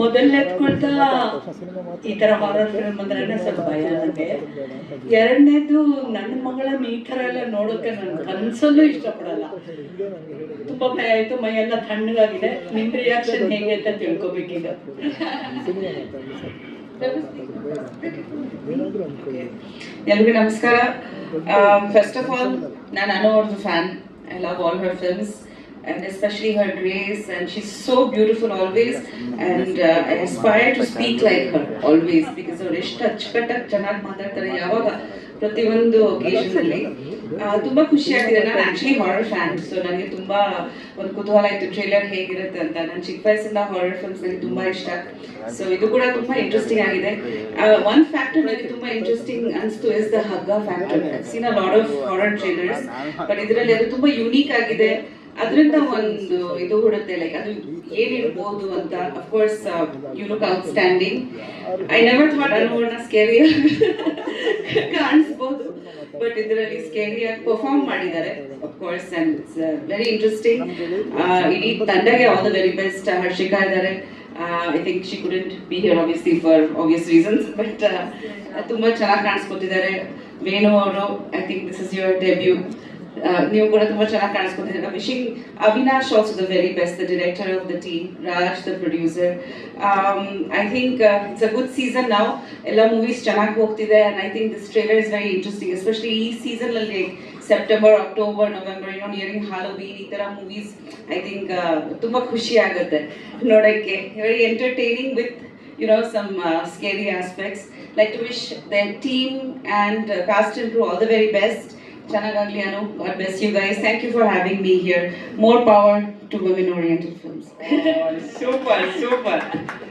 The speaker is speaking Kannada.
ಮೊದಲನೇದ್ಕೊಳ್ತಾ ಈ ತರ ಹಾರರ್ ಫಿಲ್ಮ್ ಅಂದ್ರೆ ಸ್ವಲ್ಪ ಭಯ ನನಗೆ. ಎರಡನೇದು ನನ್ನ ಮಗಳನ್ನ ಈ ತರ ಎಲ್ಲ ನೋಡೋಕೆ ನಾನು ಕನ್ಸಲ್ಲೂ ಇಷ್ಟಪಡಲ್ಲ. ತುಂಬಾ ಭಯ ಆಯ್ತು ಎಲ್ಲ ತಣ್ಣಗಾಗಿದೆ. ನಿಮ್ ರಿಯಾಕ್ಷನ್ ಹೇಗೆ ಅಂತ ತಿಳ್ಕೊಬೇಕೀಗ. ಎಲ್ರಿಗೂ ನಮಸ್ಕಾರ. ಫಸ್ಟ್ ಆಫ್ ಆಲ್ ನಾನು ಅನು ಅವ್ರದ್ದು fan I love all her films and especially her grace and she's so beautiful always. And uh, I aspire to speak like her always because ಅವ್ರು ಎಷ್ಟು ಅಚ್ಚುಕಟ್ಟಾಗಿ ಚೆನ್ನಾಗಿ ಮಾತಾಡ್ತಾರೆ ಯಾವಾಗ ಪ್ರತಿಯೊಂದು ಒಕೇಶನಲ್ಲಿ ತುಂಬಾ ಖುಷಿ ಆಗಿದೆ ನಾನು ಆ್ಯಕ್ಚುಲಿ ಹಾರರ್ ಫ್ಯಾನ್ ಸೊ ನನಗೆ ತುಂಬಾ ಒಂದು ಕುತೂಹಲ ಇತ್ತು ಟ್ರೇಲರ್ ಹೇಗಿರುತ್ತೆ ಅಂತ. ನಾನು ಚಿಕ್ಕ ವಯಸ್ಸಿಂದ ಹಾರರ್ ಫಿಲ್ಮ್ಸ್ ನನಗೆ ತುಂಬಾ ಇಷ್ಟ. ಸೊ ಇದು ಕೂಡ ತುಂಬಾ ಇಂಟ್ರೆಸ್ಟಿಂಗ್ ಆಗಿದೆ. ಒನ್ ಫ್ಯಾಕ್ಟರ್ ನನಗೆ ತುಂಬಾ ಇಂಟ್ರೆಸ್ಟಿಂಗ್ ಅನಿಸ್ತು is the Hagga factor scene lot of horror trailers but ಇದರಲ್ಲಿ ಅದು ತುಂಬಾ ಯುನೀಕ್ ಆಗಿದೆ. ಅದರಿಂದ ಒಂದು ಇದು ಹುಡುತ್ತೆ ಲೈಕ್ ಅದು ಏನಿರ್ಬೋದು ಅಂತ of course you look outstanding I never thought Anuvarna scary ಕಾಣಿಸ್ಬೋದು. But ಇದರಲ್ಲಿ ಸ್ಕೇರಿಯಾಗಿ ಪರ್ಫಾರ್ಮ್ ಮಾಡಿದ್ದಾರೆ of course and it's very interesting ಇಡೀ ತಂಡಗೆ all the very best Harshika ಇದ್ದಾರೆ. I think she couldn't be here obviously for obvious reasons but ತುಂಬ ಚೆನ್ನಾಗಿ ಕಾಣಿಸ್ಕೊತಿದ್ದಾರೆ ವೇಣು ಅವರು I think this is your debut ನೀವು ಕೂಡ ತುಂಬಾ ಚೆನ್ನಾಗಿ ಕಾಣಿಸ್ಕೊಂಡಿದ್ದೀರಾ wishing Avinash also the very best the director of the team Raj the producer I think it's a good season ನಾವು ಎಲ್ಲ ಮೂವೀಸ್ ಚೆನ್ನಾಗಿ ಹೋಗ್ತಿದೆ and I think this trailer is very interesting especially ಈ ಸೀಸನ್ ಅಲ್ಲಿ ಸೆಪ್ಟೆಂಬರ್ ಅಕ್ಟೋಬರ್ ನವೆಂಬರ್ ಏನೋ ನಿಯರಿಂಗ್ ಹಾಲೋವೀನ್ ಈ ತರ ಮೂವೀಸ್ ಐ ಥಿಂಕ್ ತುಂಬಾ ಖುಷಿ ಆಗುತ್ತೆ ನೋಡೋಕ್ಕೆ. Very entertaining with you know some uh, scary aspects. Like to wish their team and uh, cast and crew all the very best. Chanagagliano, God bless you guys. Thank you for having me here. More power to women oriented films. Oh, super, super.